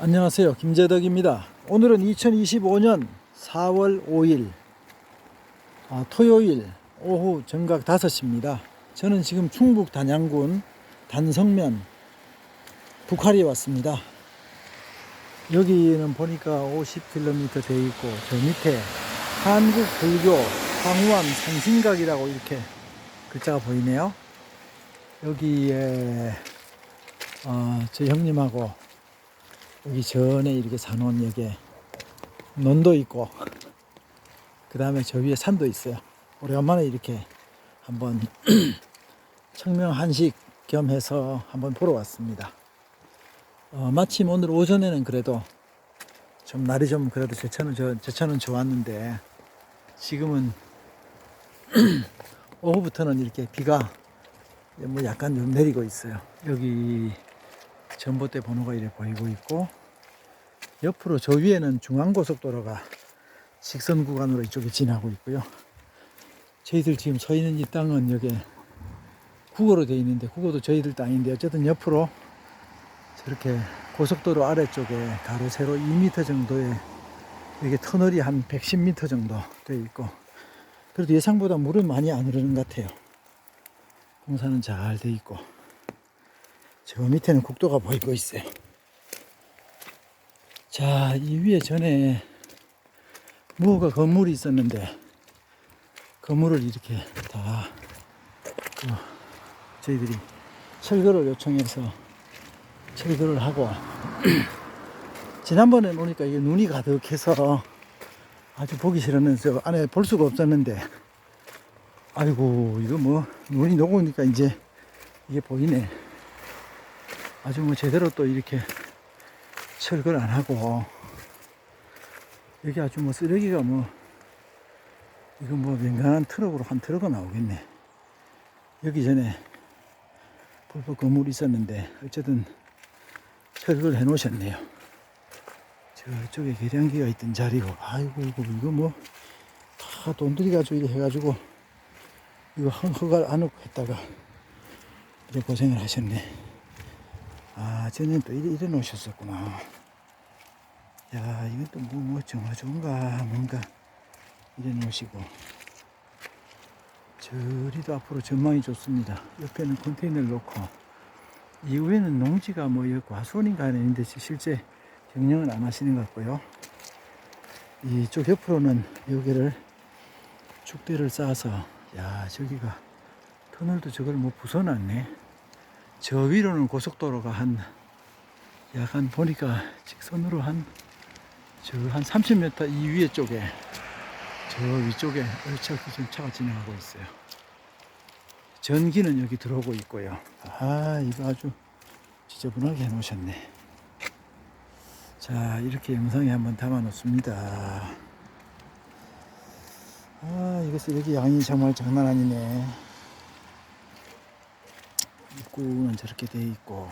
안녕하세요. 김재덕입니다. 오늘은 2025년 4월 5일 아, 토요일 오후 정각 5시입니다. 저는 지금 충북 단양군 단성면 북할에 왔습니다. 여기는 보니까 50km 돼 있고 저 밑에 한국 불교 황우암 산신각이라고 이렇게 글자가 보이네요. 여기에 어, 저 형님하고 여기 전에 이렇게 사놓은 여기에 논도 있고 그 다음에 저 위에 산도 있어요. 오래간만에 이렇게 한번 청명 한식 겸해서 한번 보러 왔습니다. 어, 마침 오늘 오전에는 그래도 좀 날이 좀 그래도 제천은 저, 제천은 좋았는데 지금은 오후부터는 이렇게 비가 뭐 약간 좀 내리고 있어요. 여기 전봇대 번호가 이래 보이고 있고 옆으로 저 위에는 중앙고속도로가 직선 구간으로 이쪽에 지나고 있고요. 저희들 지금 서 있는 이 땅은 여기 국어로 되어 있는데 국어도 저희들 땅인데 어쨌든 옆으로 저렇게 고속도로 아래쪽에 가로 세로 2m 정도의 이게 터널이 한 110m 정도 되어 있고 그래도 예상보다 물은 많이 안 흐르는 것 같아요. 공사는 잘돼 있고 저 밑에는 국도가 보이고 있어요. 자, 이 위에 전에 무허가 건물이 있었는데 건물을 이렇게 다 그, 저희들이 철거를 요청해서 철거를 하고 지난번에 오니까 이게 눈이 가득해서 아주 보기 싫었는데 저 안에 볼 수가 없었는데 아이고 이거 뭐 눈이 녹으니까 이제 이게 보이네 아주 뭐 제대로 또 이렇게 철거를 안 하고 여기 아주 뭐 쓰레기가 뭐 이거 뭐 민간한 트럭으로 한 트럭은 나오겠네. 여기 전에 불법 건물이 있었는데 어쨌든 철거를 해 놓으셨네요. 저쪽에 계량기가 있던 자리고 아이고 이거 이거 뭐 다 돈 들여가지고 이래 해가지고 이거 허가 안 놓고 했다가 이래 고생을 하셨네 아, 전에 또 이래, 이래 놓으셨었구나. 야, 이건 또 뭐, 뭐, 정화조인가, 뭔가, 이래 놓으시고. 저리도 앞으로 전망이 좋습니다. 옆에는 컨테이너를 놓고, 이후에는 농지가 뭐, 여기 과수원인가 하는데, 실제 경영은 안 하시는 것 같고요. 이쪽 옆으로는 여기를 축대를 쌓아서, 야, 저기가, 터널도 저걸 뭐 부숴놨네. 저 위로는 고속도로가 한, 약 한 보니까 직선으로 한, 저 한 30m 이 위에 쪽에, 저 위쪽에 얼차게 지금 차가 지나가고 있어요. 전기는 여기 들어오고 있고요. 아, 이거 아주 지저분하게 해놓으셨네. 자, 이렇게 영상에 한번 담아 놓습니다. 아, 이것은 여기 양이 정말 장난 아니네. 입구는 저렇게 돼 있고